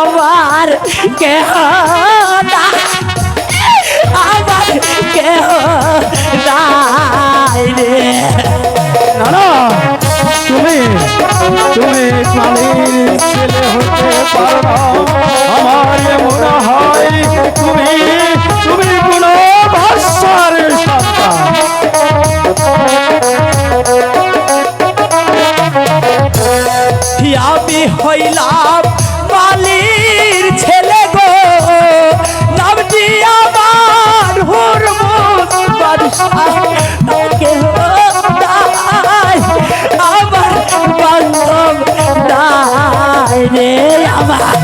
আমার কেহ না। আমার কেহ নাই রে। না তুমি তুমি স্বামীর ছেলে হতে পারো আমার মনে হয় তুমি তুমি কোনো ভাষার সন্তান। আমি হইলাম মালির ছেলে গো। নামটি আমার কেহ নাই আমার বান্ধব নাই রে আমার।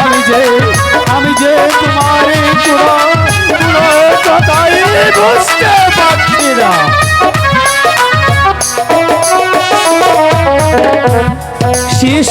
আমি যে আমি যে তোমার কথাই বুঝতে পারছি না।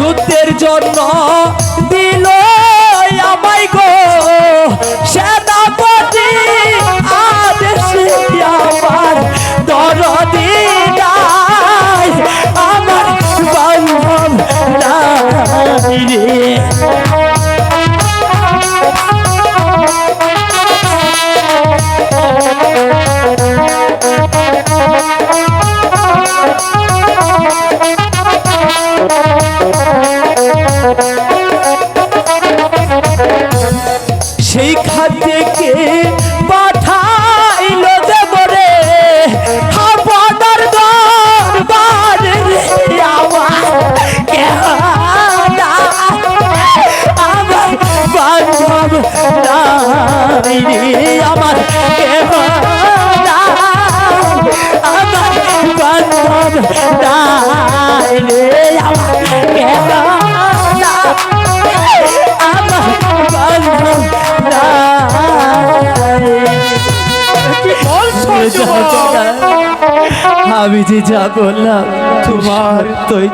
যুদ্ধের জন্য আমি যে যা বললাম তোমার যে